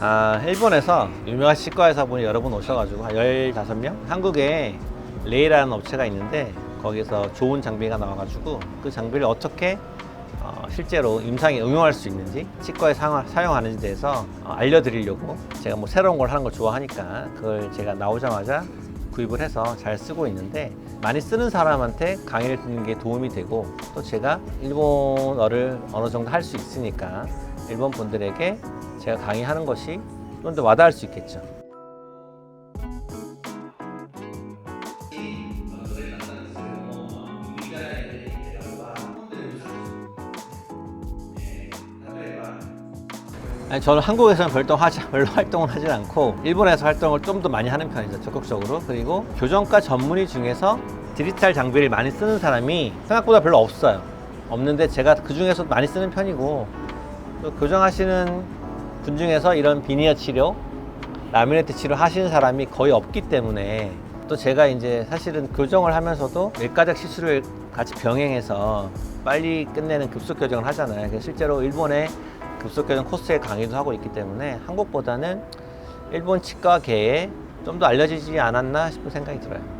아, 일본에서 유명한 치과의사분이 여러 분 오셔가지고 한 15명? 한국에 레이라는 업체가 있는데 거기서 좋은 장비가 나와가지고 그 장비를 어떻게 어, 실제로 임상에 응용할 수 있는지 치과에 사- 사용하는지 대해서 어, 알려드리려고 제가 뭐 새로운 걸 하는 걸 좋아하니까 그걸 제가 나오자마자 구입을 해서 잘 쓰고 있는데 많이 쓰는 사람한테 강의를 듣는 게 도움이 되고 또 제가 일본어를 어느 정도 할 수 있으니까 일본 분들에게 제가 강의하는 것이 좀 더 와닿을 수 있겠죠. 아니, 저는 한국에서는 별도 하지, 별로 활동을 하지 않고 일본에서 활동을 좀 더 많이 하는 편이죠 적극적으로 그리고 교정과 전문의 중에서 디지털 장비를 많이 쓰는 사람이 생각보다 별로 없어요 없는데 제가 그 중에서 많이 쓰는 편이고 또 교정하시는 분 중에서 이런 비니어 치료 라미네이트 치료 하시는 사람이 거의 없기 때문에 또 제가 이제 사실은 교정을 하면서도 일가적 시술을 같이 병행해서 빨리 끝내는 급속 교정을 하잖아요. 그래서 실제로 일본의 급속 교정 코스에 강의도 하고 있기 때문에 한국보다는 일본 치과계에 좀 더 알려지지 않았나 싶은 생각이 들어요.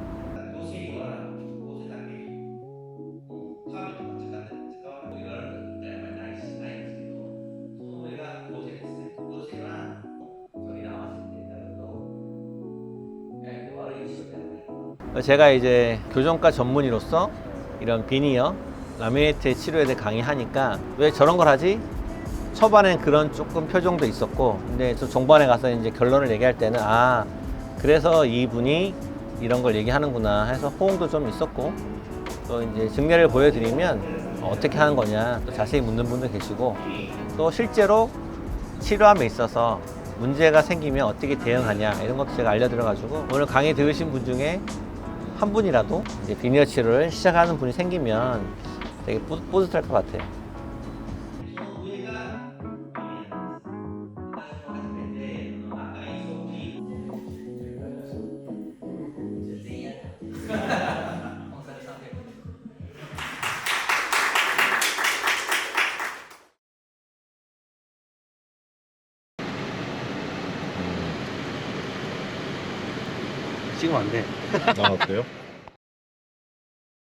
제가 이제 교정과 전문의로서 이런 비니어, 라미네이트 치료에 대해 강의하니까 왜 저런 걸 하지? 초반엔 그런 조금 표정도 있었고, 근데 저 종반에 가서 이제 결론을 얘기할 때는 아, 그래서 이분이 이런 걸 얘기하는구나 해서 호응도 좀 있었고, 또 이제 증례를 보여드리면 어떻게 하는 거냐 또 자세히 묻는 분도 계시고, 또 실제로 치료함에 있어서 문제가 생기면 어떻게 대응하냐 이런 것도 제가 알려드려가지고 오늘 강의 들으신 분 중에 한 분이라도 이제 비니어 치료를 시작하는 분이 생기면 되게 뿌- 뿌듯할 것 같아요. 지금 안 돼. 나왔어요?